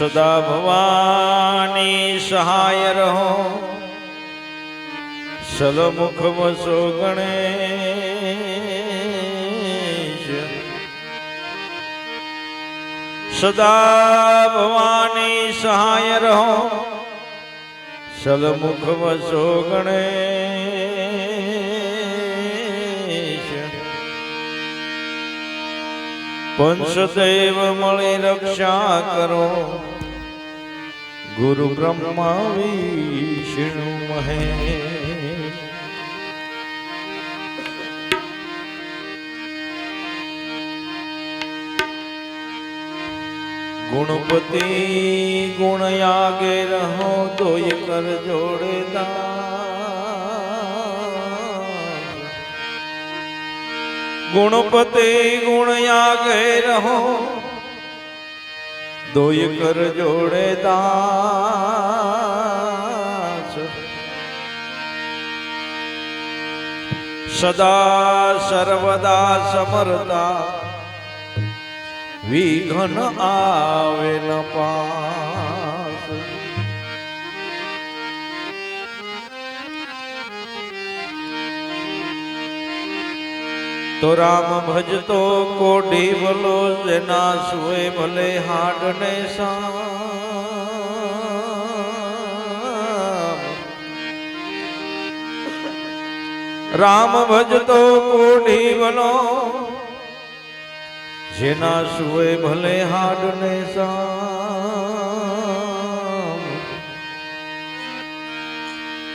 સદા ભવાની સહાય રહો સલમુખ વસો ગણેશ સદા ભવાની સહાય રહો. સલમુખ વસો ગણેશ. પંચદેવ મળી રક્ષા કરો. ગુરુ બ્રહ્મા વિષ્ણુ મહેશ. ગુણપતિ ગુણ આગે રહો તોય કર જોડેદાર ગુણપતિ ગુણ આગે રહો દોય કર જોડે દાસ સદા સર્વદા સમરતા વિઘ્ન આવે ન પાસ. તો રામ ભજતો કોઢી ભલો જેના સુએ ભલે હાડ ને સામ. રામ ભજતો કોઢી ભલો જેના સુએ ભલે હાડ ને સામ.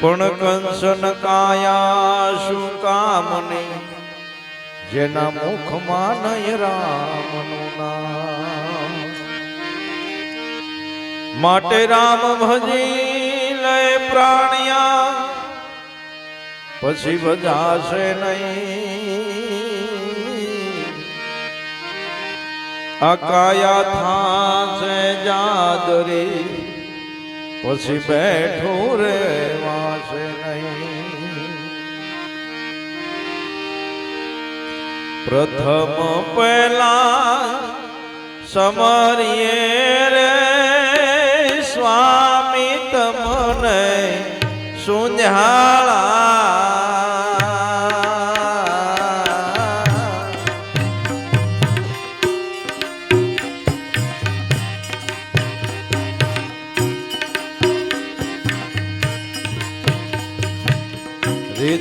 પણ કંસન કાયા શું કામની જેના મુખમાં નય રામનું નામ. માટે રામ ભજી લે પ્રાણિયા. પછી બજાશે નહીં. અકાયા થાશે જાદરી. પછી બેઠું રે વાશે નહીં. પ્રથમ પહેલા સમરીએ રે સ્વામી તમને સુંઝાળા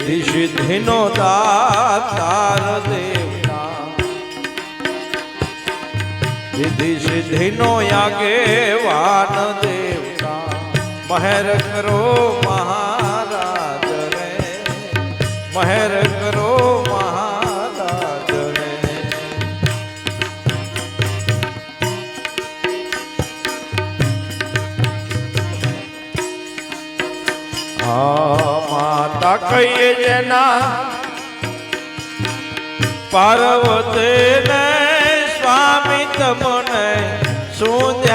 રિધિ સિદ્ધિનો દાતાર દેવતા. સિદ્ધિ સિદ્ધિનો યાગેવાન દેવતા. મહેર કરો મહારાજ પાર્વતી ને સ્વામી તમને સુધ્યા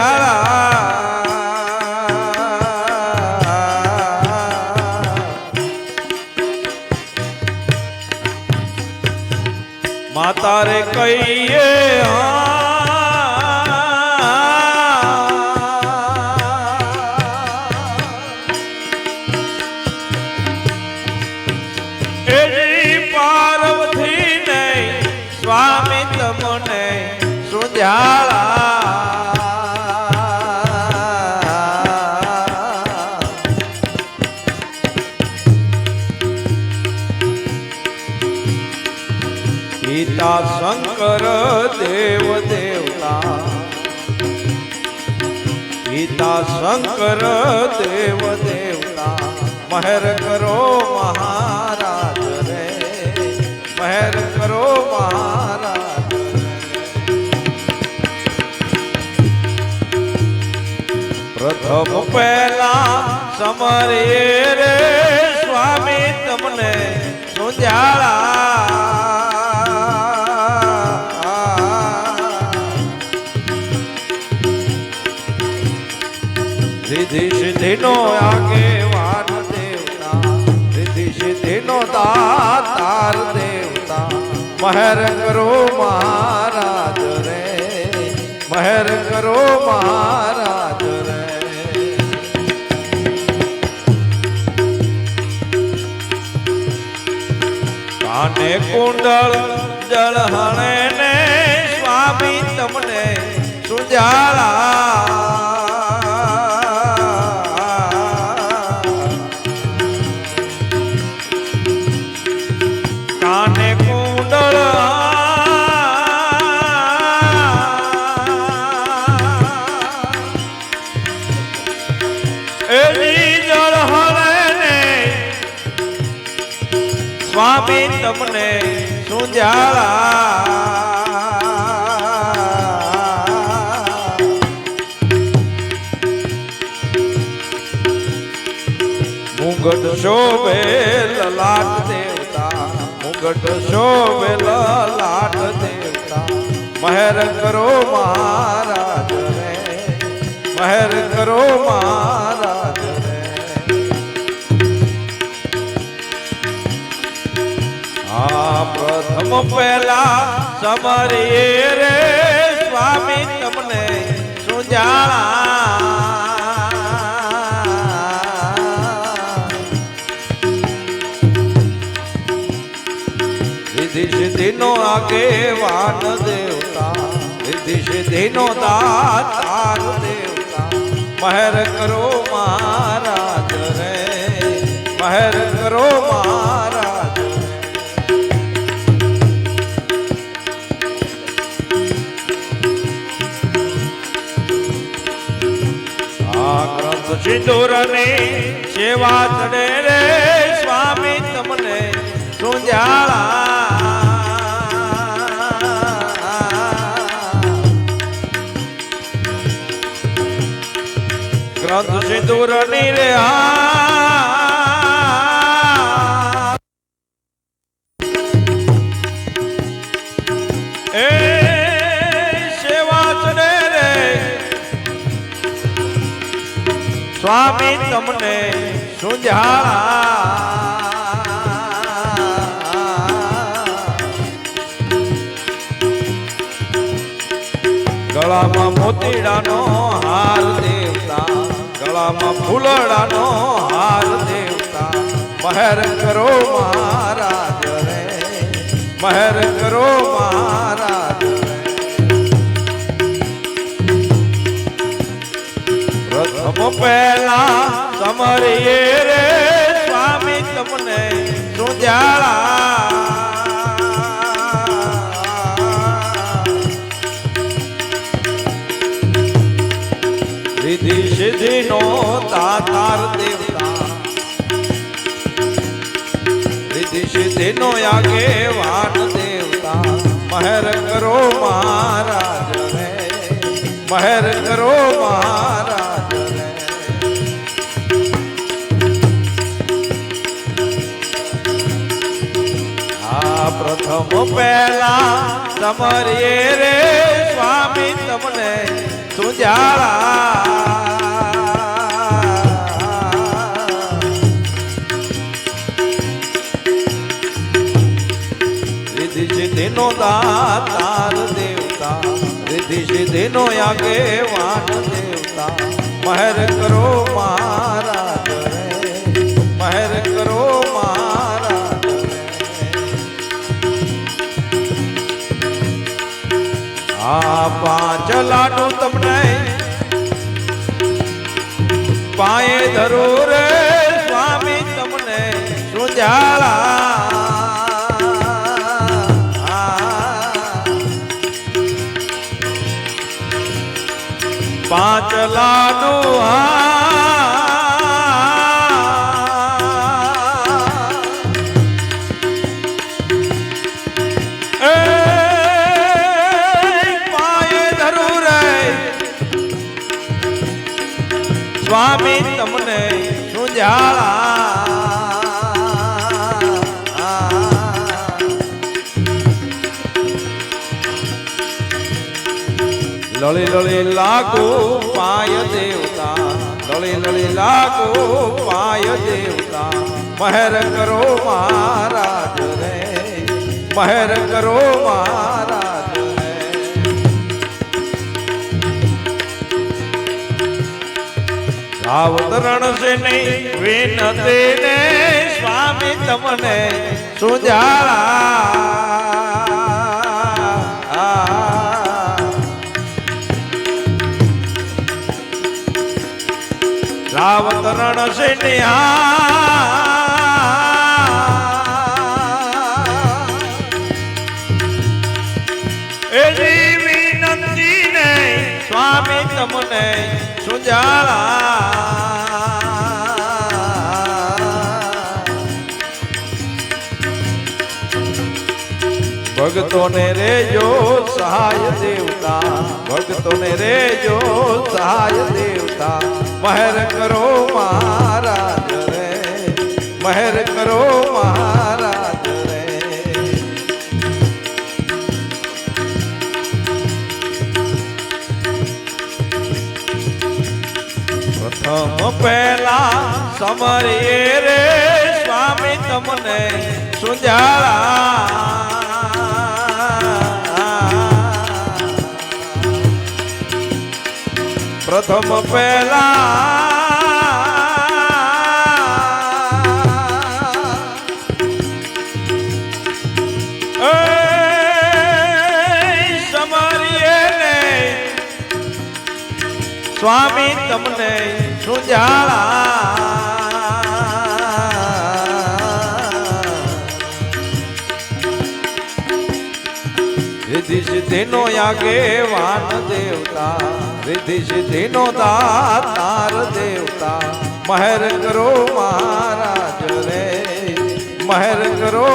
ગીતા શંકર દેવ દેવતા. મહેર કરો મહારાજ રે. મહેર કરો મહારાજ પ્રથમ પહેલા સમરે રે સ્વામી તમને સુંજાળા દાતાર દેવતા. મહેર કરો મહારાજ રે. મહેર કરો મહારાજ રે. કાને કુંડળ જળહણે ને, સ્વામી તમને સુજાળા સ્વામી તમને સુજાળા મુગટ શોભે લલાટ મુગટ શોભેલા લાટ દેવતા. મહેર કરો મહારાજ રે. મહેર કરો મહારાજ રે. આ પ્રથમ પહેલા સમરીએ રે. સ્વામી તમને સુજાળા આગેવાન દેવતા. રિધિ સિદ્ધિનો દાતાર દેવતા. મહેર કરો મહારાજ રે. મહેર કરો મહારાજ આ ગ્રંથ સેવા ચડે ગ્રંથ સિંદૂરની રે આ સેવા ચડે રે. સ્વામી તમને સુજાળા ગળામાં મોતીડાનો હાર દેવતા ગળામાં ફૂલડાનો હાર દેવતા. મહેર કરો મહારાજ રે. મહેર કરો મહારાજ પ્રથમ પહેલા સમરીએ સિદ્ધિનો આગેવાન દેવતા. મહેર કરો મહારાજ રે. મહેર કરો મહારાજ રે. આ પ્રથમ પહેલા તમારી રે સ્વામી તમને સુજાળા દાતાર દેવતા રિધિ સિદ્ધિનો આગેવાન દેવતા મહેર કરો મહારાજ રે મહેર કરો મહારાજ રે આ પાંચ લાડુ તમને પાયે ધરો રે સ્વામી તમને સુજાળા લળી લળી લાગો પાય દેવતા લળી લળી લાગો પાય દેવતા મહેર કરો મહારાજ રે મહેર કરો મહારાજ રે સાવતરણ છે નહીં ને સ્વામી તમને સુજાળા સાવતરણ છે નિહાળ એવી વિનંતી ને સ્વામી તમને સુજાળા ભક્તોને રેજો, સહાય દેવતા. ભક્તોને રેજો, સહાય દેવતા. મહેર કરો મહારાજ રે, મહેર કરો મહારાજ રે. પ્રથમ પહેલા સમરીએ રે, સ્વામી તમને સુજાળા પ્રથમ પહેલા. સ્વામી તમને સુજાળા રિધિ સિદ્ધિનો આગેવાન દેવતા રિધિ સિદ્ધિનો દાતાર દેવતા. મહેર કરો મહારાજ રે મહેર કરો